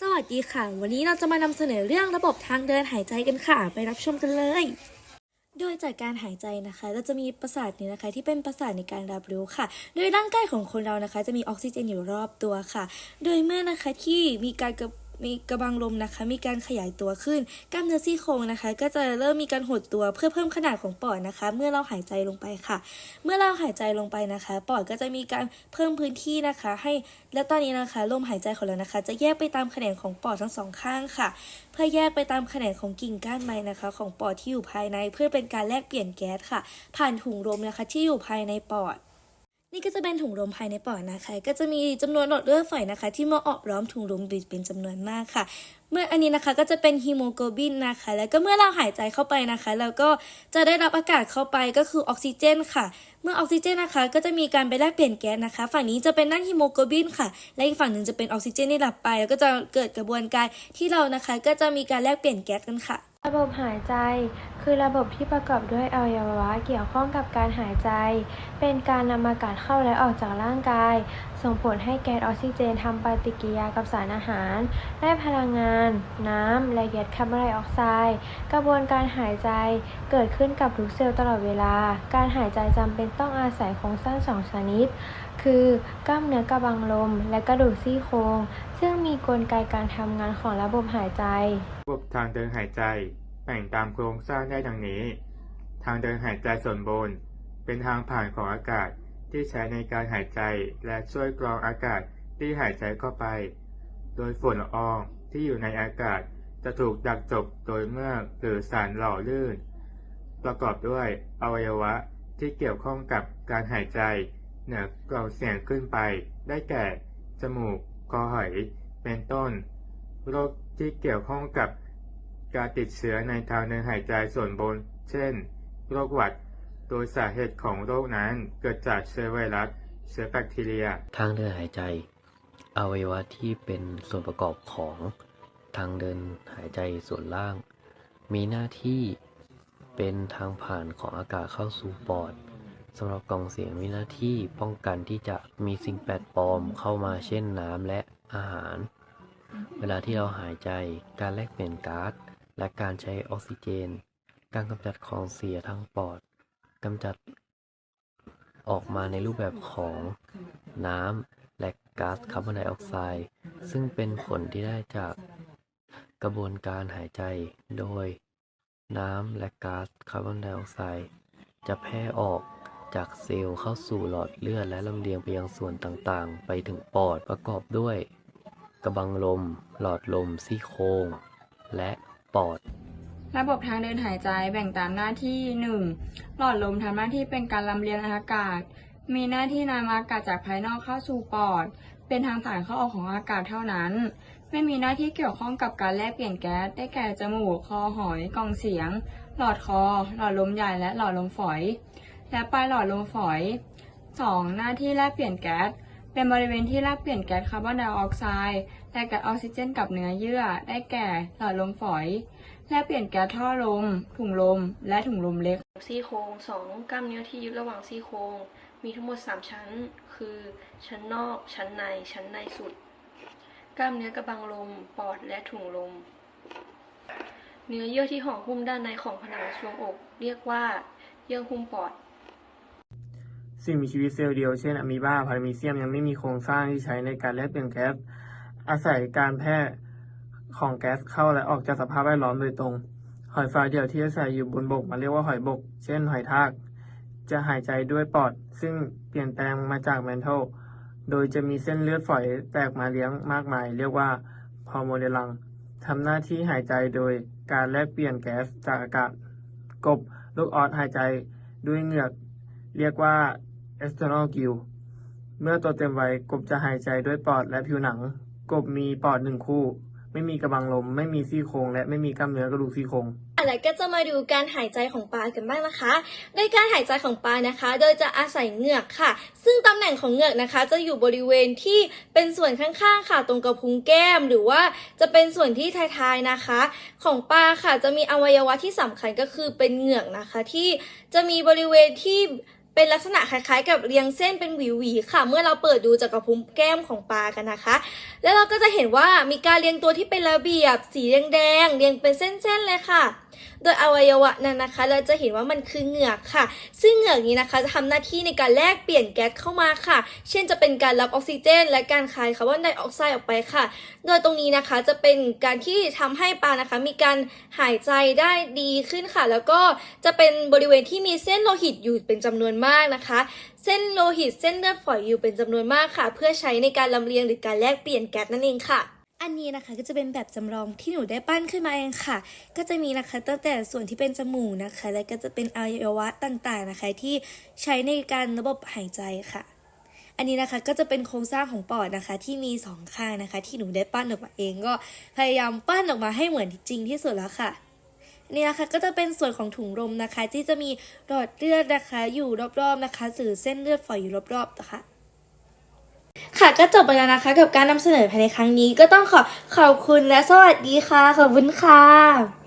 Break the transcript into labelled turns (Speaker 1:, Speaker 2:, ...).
Speaker 1: สวัสดีค่ะ วันนี้เราจะมานำเสนอเรื่องระบบทางเดินหายใจกันค่ะ ไปรับชมกันเลย โดยจากการหายใจนะคะ เราจะมีประสาทนี้นะคะ ที่เป็นประสาทในการรับรู้ค่ะ โดยร่างกายของคนเรานะคะ จะมีออกซิเจนอยู่รอบตัวค่ะ โดยเมื่อนะคะที่มีการกระ มีกระบังลมนะคะ มีการขยายตัวขึ้น กล้ามเนื้อซี่โครงนะคะ ก็จะเริ่มมีการหดตัวเพื่อเพิ่มขนาดของปอดนะคะ เมื่อเราหายใจลงไปค่ะ เมื่อเราหายใจลงไปนะคะ ปอดก็จะมีการเพิ่มพื้นที่นะคะ ให้และตอนนี้นะคะลมหายใจของเรานะคะ จะแยกไปตามแขนงของปอดทั้งสองข้างค่ะ เพื่อแยกไปตามแขนงของกิ่งก้านไม้นะคะ ของปอดที่อยู่ภายใน เพื่อเป็นการแลกเปลี่ยนแก๊สค่ะ ผ่านถุงลมนะคะที่อยู่ภายในปอด นี่ก็จะเป็นถุงลมภายในปอดนะคะ ก็จะมีจำนวนหลอดเลือดฝอยนะคะ ที่มาออกล้อมถุงลมบีเป็นจำนวนมากค่ะเมื่ออันนี้นะคะก็จะเป็นฮีโมโกลบินนะคะ แล้วก็เมื่อเราหายใจเข้าไปนะคะ เราก็จะได้รับอากาศเข้าไปก็คือออกซิเจนค่ะ เมื่อออกซิเจนนะคะ ก็จะมีการไปแลกเปลี่ยนแก๊สนะคะ ฝั่งนี้จะเป็นด้านฮีโมโกลบินค่ะ และอีกฝั่งหนึ่งจะเป็นออกซิเจนที่หลับไป แล้วก็จะเกิดกระบวนการที่เรานะคะ ก็จะมีการแลกเปลี่ยนแก๊สกันค่ะ
Speaker 2: ระบบหายใจ คือระบบที่ประกอบด้วยอวัยวะเกี่ยวข้องกับการหายใจ เป็นการนำอากาศเข้าและออกจากร่างกาย ส่งผลให้แก๊สออกซิเจนทำปฏิกิริยากับสารอาหารและพลังงานาน น้ำ และแก๊สคาร์บอนไดออกไซด์ กระบวนการหายใจเกิดขึ้นกับทุกเซลล์ตลอดเวลา การหายใจจำเป็นต้องอาศัยโครงสร้างสองชนิด คือกล้ามเนื้อกระบังลม และกระดูกซี่โครง ซึ่งมีกลไกการทำงานของระบบหายใจ
Speaker 3: ระบบทางเดินหายใจแบ่งตามโครงสร้างได้ดังนี้ ทางเดินหายใจส่วนบน เป็นทางผ่านของอากาศที่ใช้ในการหายใจและช่วยกรองอากาศที่หายใจเข้าไป โดยฝุ่นละออง ที่อยู่ในอากาศจะถูกดักจบโดยเมื่อกหรือสารหล่อลื่น ประกอบด้วยอวัยวะที่เกี่ยวข้องกับการหายใจ เหนือกล่องเสียงขึ้นไป ได้แก่ จมูก คอหอย เป็นต้น โรคที่เกี่ยวข้องกับการติดเชื้อในทางเดินหายใจส่วนบน เช่น โรคหวัด โดยสาเหตุของโรคนั้นเกิดจากเชื้อไวรัส เชื้อแบคทีเรีย
Speaker 4: ทางเดินหายใจ อวัยวะที่เป็นส่วนประกอบของ ทางเดินหายใจส่วนล่าง มีหน้าที่เป็นทางผ่านของอากาศเข้าสู่ปอดสำหรับกล่องเสียงมีหน้าที่ป้องกันที่จะมีสิ่งแปลกปลอมเข้ามาเช่นน้ำและอาหาร เวลาที่เราหายใจการแลกเปลี่ยนก๊าซและการใช้ออกซิเจน การกำจัดของเสียทางปอดกำจัดออกมาในรูปแบบของน้ำและก๊าซคาร์บอนไดออกไซด์ซึ่งเป็นผลที่ได้จาก กระบวนการหายใจ โดย น้ำและก๊าซคาร์บอนไดออกไซด์จะแพร่ออกจากเซลล์เข้าสู่หลอดเลือดและลำเลียงไปยังส่วนต่างๆ ไปถึงปอดประกอบด้วย กระบังลม หลอดลมซี่โครงและปอด
Speaker 5: ระบบทางเดินหายใจแบ่งตามหน้าที่ 1. หลอดลมทำหน้าที่เป็นการลำเลียงอากาศ มีหน้าที่นำอากาศจากภายนอกเข้าสู่ปอด เป็นทางผ่านเข้าออกของอากาศเท่านั้นไม่มีหน้าที่เกี่ยวข้องกับการแลกเปลี่ยนแก๊ส ได้แก่จมูก คอหอย กล่องเสียง หลอดคอ หลอดลมใหญ่และหลอดลมฝอย และปลายหลอดลมฝอย 2. หน้าที่แลกเปลี่ยนแก๊ส เป็นบริเวณที่แลกเปลี่ยนแก๊สคาร์บอนไดออกไซด์และแก๊สออกซิเจนกับเนื้อเยื่อ ได้แก่หลอดลมฝอยแลกเปลี่ยนแก๊สท่อลม ถุงลม และถุงลมเล็ก
Speaker 6: ซี่โครง 2. กล้ามเนื้อที่ยึดระหว่างซี่โครงมีทั้งหมด 3 ชั้น คือ ชั้นนอก ชั้นใน ชั้นในสุด กล้ามเนื้อกระบังลม ปอดและถุงลม เนื้อเยื่อที่ห่อหุ้มด้านในของผนังทรวงอก เรียกว่า เยื่อหุ้มปอด
Speaker 7: สิ่งมีชีวิตเซลล์เดียวเช่นอะมีบาพารามีเซียมยังไม่มีโครงสร้างที่ใช้ในการแลกเปลี่ยนแก๊สอาศัยการแพร่ของแก๊สเข้าและออกจากสภาพแวดล้อมโดยตรง หอยฟ้าเดี่ยวที่อาศัยอยู่บนบกมาเรียกว่าหอยบก เช่น หอยทาก จะหายใจด้วยปอด ซึ่งเปลี่ยนแปลงมาจากแมนเทล โดยจะมีเส้นเลือดฝอยแตกมาเลี้ยงมากมาย เรียกว่าพอโมเดลังทำหน้าที่หายใจโดยการแลกเปลี่ยนแก๊สจากอากาศ กบลูกออสหายใจด้วยเหงือก เรียกว่า external gill เมื่อตัวเต็มวัยกบจะหายใจด้วยปอดและผิวหนัง กบมีปอดหนึ่งคู่ ไม่มีกระบังลม ไม่มีซี่โครงและไม่มีกล้ามเนื้อกระดูกซี่โครง
Speaker 1: แล้วก็จะมาดูการหายใจของปลากันบ้างนะคะ โดยการหายใจของปลานะคะ โดยจะอาศัยเหงือกค่ะ ซึ่งตำแหน่งของเหงือกนะคะ จะอยู่บริเวณที่เป็นส่วนข้างๆค่ะ ตรงกระพุ้งแก้ม หรือว่าจะเป็นส่วนที่ท้ายๆนะคะ ของปลาค่ะ จะมีอวัยวะที่สำคัญก็คือเป็นเหงือกนะคะ ที่จะมีบริเวณที่เป็นลักษณะคล้ายๆ กับเรียงเส้นเป็นหวีๆค่ะ เมื่อเราเปิดดูจากกระพุ้มแก้มของปลากันนะคะ แล้วเราก็จะเห็นว่ามีการเรียงตัวที่เป็นระเบียบ สีแดงๆเรียงเป็นเส้นๆเลยค่ะ โดยอวัยวะนั้นนะคะ เราจะเห็นว่ามันคือเหงือกค่ะ ซึ่งเหงือกนี้นะคะจะทำหน้าที่ในการแลกเปลี่ยนแก๊สเข้ามาค่ะ เช่นจะเป็นการรับออกซิเจน และการคายคาร์บอนไดออกไซด์ออกไปค่ะ โดยตรงนี้นะคะจะเป็นการที่ทำให้ปลานะคะ มีการหายใจได้ดีขึ้นค่ะ แล้วก็จะเป็นบริเวณที่มีเส้นโลหิตอยู่เป็นจำนวนมากนะคะ เส้นโลหิตเส้นเลือดฝอยอยู่เป็นจำนวนมากค่ะ เพื่อใช้ในการลำเลียงหรือการแลกเปลี่ยนแก๊สนั่นเองค่ะ อันนี้นะคะก็จะเป็นแบบจำลองที่หนูได้ปั้นขึ้นมาเองค่ะ ก็จะมีนะคะตั้งแต่ส่วนที่เป็นจมูกนะคะ แล้วก็จะเป็นอวัยวะต่างๆนะคะ ที่ใช้ในการระบบหายใจค่ะ อันนี้นะคะก็จะเป็นโครงสร้างของปอดนะคะ ที่มีสองข้างนะคะ ที่หนูได้ปั้นออกมาเองก็พยายามปั้นออกมาให้เหมือนจริงที่สุดแล้วค่ะอันนี้นะคะก็จะเป็นส่วนของถุงลมนะคะ ที่จะมีหลอดเลือดนะคะ อยู่รอบๆนะคะ สื่อเส้นเลือดฝอยอยู่รอบๆนะคะ ค่ะ ก็จบไปแล้วนะคะ กับการนำเสนอภายในครั้งนี้ ก็ต้องขอขอบคุณและสวัสดีค่ะ ขอบคุณค่ะ